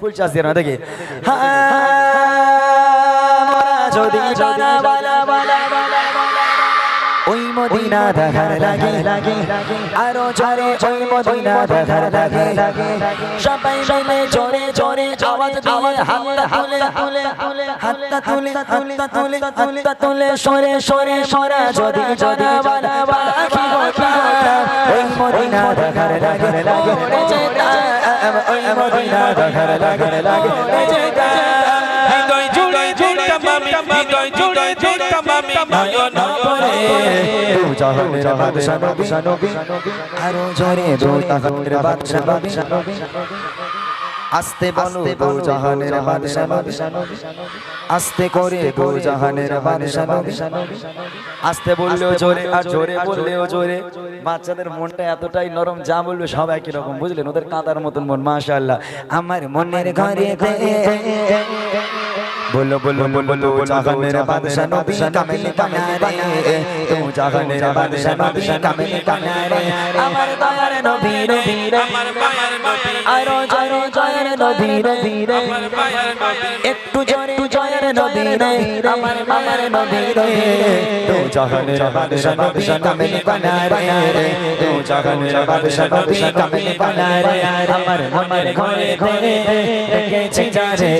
ফুল চাষ দিয়ে দেখি যদি ওই মদিনা দেখার লাগে লাগে আরও জোরে ওই মদিনা দেখার লাগে লাগে সবাই মিলে আওয়াজ দিয়ে হাতটা তুলে তুলে তুলে হাতটা তুলে হাতটা তুলে হাতটা তুলে সরে সরে সরা যদি যদি বালা বালা কি কথা ওই মদিনা দেখার লাগে লাগে ওই মদিনা লাগে হৃদয় জুড়ে জুড়ে তামামি হৃদয় জুড়ে জুড়ে তামামি নয়ন ভরে জাহানের বাদশা নবী আরও জোরে দু জাহানের বাদশা নবী আস্তে বলো গো জাহানের বাদশা আস্তে করে গো জাহানের বাদশা আস্তে বললেও জোরে আর জোরে বললেও জোরে। বাচ্চাদের মনটা এতটাই নরম যা বলবে সব একই রকম বুঝলেন? ওদের কাঁদার মতন মন মাশাআল্লাহ। আমার মনের ঘরে বলো বলো বলো বলো জাহানের বাদশা নবী কামিল কানারে তো জাহানের বাদশা নবী কামিল কানারে আমার দয়ার নবী নবী আমার মায়ের নবী আরও জয় জয়ের নবী নবী আমার মায়ের নবী একটু জোরে। নবী রে আমার আমার নবী রে তো জাহানের বাদশা নবী কামিল কানারে তো জাহানের বাদশা নবী কামিল কানারে আমার মনের ঘরে ঘরে দেখেছি যারে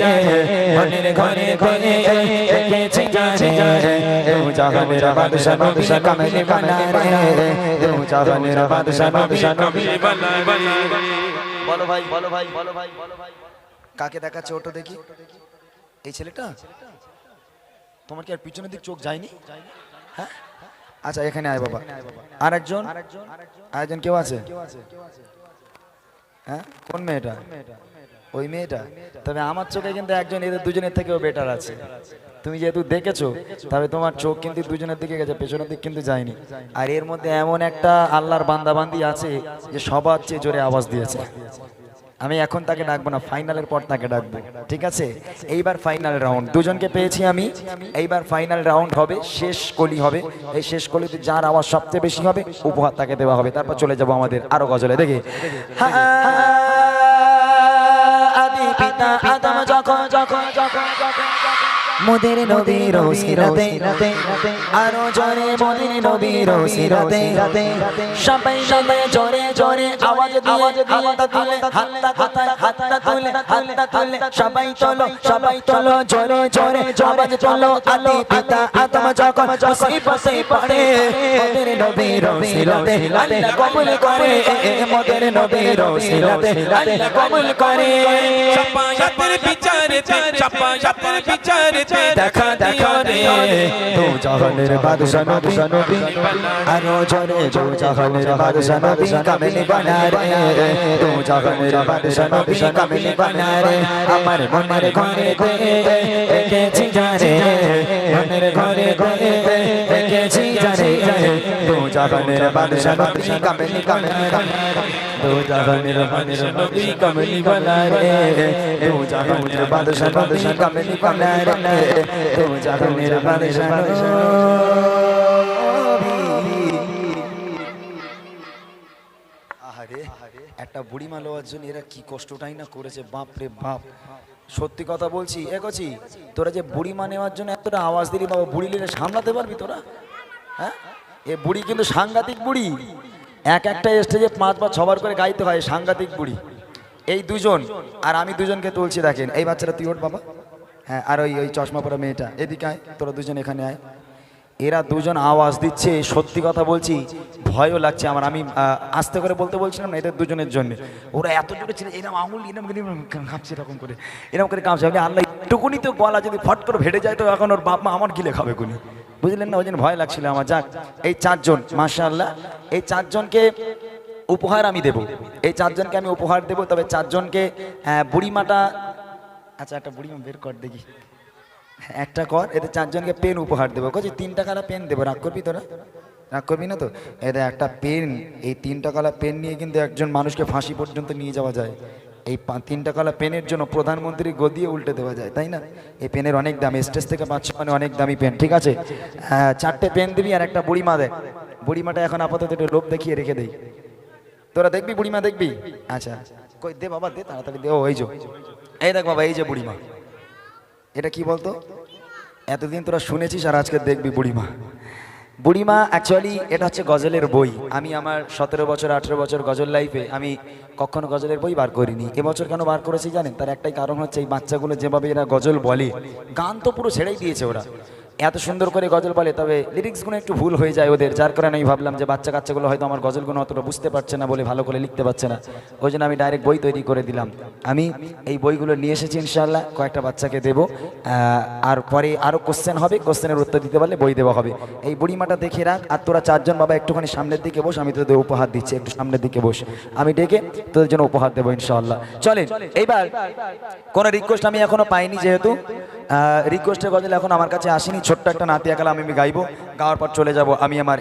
মনের ঘরে ঘরে দেখেছি যারে তো জাহানের বাদশা নবী কামিল কানারে তো জাহানের বাদশা নবী কবি বালাই বালাই বলো ভাই বলো ভাই বলো ভাই বলো ভাই কাকে দেখাচ্ছে ওটা দেখি এই ছেলেটা তোমার কি আর পিছনের দিক চোখ যায়নি? হ্যাঁ? আচ্ছা এখানে আয় বাবা। আর একজন আরেকজন? কেউ আছে? হ্যাঁ? কোন মেয়েটা? ওই মেয়েটা? তবে আমার চোখে কিন্তু একজন এদের দুজনের থেকেও বেটার আছে। তুমি যেহেতু দেখেছ তবে তোমার চোখ কিন্তু দুজনের দিকে গেছে পেছনের দিক কিন্তু যায়নি। আর এর মধ্যে এমন একটা আল্লাহর বান্দাবান্দি আছে যে সবার চেয়ে জোরে আওয়াজ দিয়েছে। আমি এখন তাকে ডাকবো না, ফাইনালের পর তাকে ডাকবো, ঠিক আছে? এইবার ফাইনাল রাউন্ড, দুজনকে পেয়েছি আমি। এইবার ফাইনাল রাউন্ড হবে, শেষ কলি হবে। এই শেষ কলিতে যার আওয়াজ সবচেয়ে বেশি হবে, উপহার তাকে দেওয়া হবে। তারপর চলে যাব আমাদের আরও গজলে। দেখে। আদি পিতা আদম মোদের নবীর সিরাতে আরও জোরে মোদের নবীর সিরাতে সবাই মিলে জোরে জোরে আওয়াজ দিয়ে হাতটা তুলে হাতটা কোথায় হাতটা তুলে হাতটা তুলে সবাই চলো সবাই চলো জোরে জোরে আওয়াজ চলো আদি পিতা আদম যখন মুসিবতে পড়ে মোদের নবীর সিরাতে আল্লাহ কবুল করে মোদের নবীর সিরাতে আল্লাহ কবুল করে চাপায়াতের বিচারেতে চাপায়াতের বিচারেতে দেখা দেখা রে তো জাহানের বাদশা নবী নবী আর জনে তো জাহানের বাদশা নবী কামিনী বানা রে তো জাহানের বাদশা নবী কামিনী বানা আমার মনের ঘরে ঘরে ঘরে ঘরে একেছি জানে তো জাহানের বাদশা নবী কামিনী কামিনী তো জাহানের বাদশা নবী কামিনী বানা রে তো জাহানের বাদশা নবী কামিনী বানা রে জাহানের বাদশা একটা বুড়ি মা লওয়ার জন্য এরা কি কষ্টটাই না করেছে, বাপ রে বাপ। সত্যি কথা বলছি, এ তোরা যে বুড়ি মা নেওয়ার জন্য এতটা আওয়াজ দিলি, বাবা, বুড়ি নিলে সামলাতে পারবি তোরা? হ্যাঁ? এ বুড়ি কিন্তু সাংঘাতিক বুড়ি। এক একটা স্টেজে পাঁচ বা ছবার করে গাইতে হয় সাংঘাতিক বুড়ি। এই দুজন, আর আমি দুজনকে তুলছি দেখেন। এই বাচ্চারা তুই ওঠ বাবা? হ্যাঁ আর ওই ওই চশমা পরা মেয়েটা। এদিকে আয়, তোরা দুজন এখানে আয়। এরা দুজন আওয়াজ দিচ্ছে, সত্যি কথা বলছি, ভয়ও লাগছে আমার। আমি আস্তে করে বলতে বলছিলাম না, এদের দুজনের জন্য। ওরা এত জোরে ছিল এরকম আঙুল এরকম কাঁপছে এরকম করে। এরকম করে কাঁপছে। আমি আল্লাহ, একটুকুনি তো গলা যদি ফট করে ভেটে যায়, তো এখন ওর বাপ মা আমার গিলে খাবে কুনি বুঝলেন না? ওই জন্য ভয় লাগছিল আমার। যাক, এই চারজন, মাশাআল্লাহ, এই চারজনকে উপহার আমি দেব। এই চারজনকে আমি উপহার দেব, তবে চারজনকে বুড়িমাটা আচ্ছা একটা বুড়িমা বের কর দেখি। একটা কর, এতে চারজনকে পেন উপহার দেবো। কছি তিন টাকার পেন দেবো, রাগ করবি তোরা? রাগ করবি না তো? এতে একটা পেন, এই তিন টাকালা পেন নিয়ে কিন্তু একজন মানুষকে ফাঁসি পর্যন্ত নিয়ে যাওয়া যায়। এই তিন টাকালা পেনের জন্য প্রধানমন্ত্রী গদিয়ে উল্টে দেওয়া যায়, তাই না? এই পেনের অনেক দাম, স্টেজ থেকে পাচ্ছ মানে অনেক দামি পেন, ঠিক আছে? হ্যাঁ চারটে পেন দিবি আর একটা বুড়িমা দেখ বুড়িমাটা এখন আপাতত একটু লোভ দেখিয়ে রেখে দেই। তোরা দেখবি বুড়িমা, দেখবি? আচ্ছা কই, দে বাবা, দে তাড়াতাড়ি, দে ওই যো। এই দেখ বাবা, এই যে বুড়িমা। এটা কি বলতো? এতদিন তোরা শুনেছিস আর আজকে দেখবি বুড়িমা। বুড়িমা অ্যাকচুয়ালি এটা হচ্ছে গজলের বই। আমি আমার সতেরো বছর, আঠেরো বছর গজল লাইফে আমি কখনো গজলের বই বার করিনি। এবছর কেন বার করেছি জানেন? তার একটাই কারণ হচ্ছে এই বাচ্চাগুলো যেভাবে এরা গজল বলে, গান তো পুরো ছেড়েই দিয়েছে ওরা। এত সুন্দর করে গজল বলে, তবে লিরিক্সগুলো একটু ভুল হয়ে যায় ওদের, যার কারণে আমি ভাবলাম যে বাচ্চা কাচ্চাগুলো হয়তো আমার গজলগুলো অতটা বুঝতে পারছে না বলে ভালো করে লিখতে পারছে না। ওই জন্য আমি ডাইরেক্ট বই তৈরি করে দিলাম। আমি এই বইগুলো নিয়ে এসেছি ইনশাল্লাহ কয়েকটা বাচ্চাকে দেবো। আর পরে আরও কোশ্চেন হবে কোশ্চেনের উত্তর দিতে পারলে বই দেওয়া হবে। এই বুড়িমাটা দেখে রাখ, আর তোরা চারজন বাবা একটুখানি সামনের দিকে বস, আমি তোদের উপহার দিচ্ছি, একটু সামনের দিকে বস। আমি ডেকে তোদের জন্য উপহার দেবো ইনশাল্লাহ চলেন, এইবার কোনো রিকোয়েস্ট আমি এখনও পাইনি যেহেতু। রিকোয়েস্টের গজল এখন আমার কাছে আসেনি ছোট্ট একটা নাতিয়া কালা আমি গাইবো গাওয়ার পর চলে যাব আমি আমার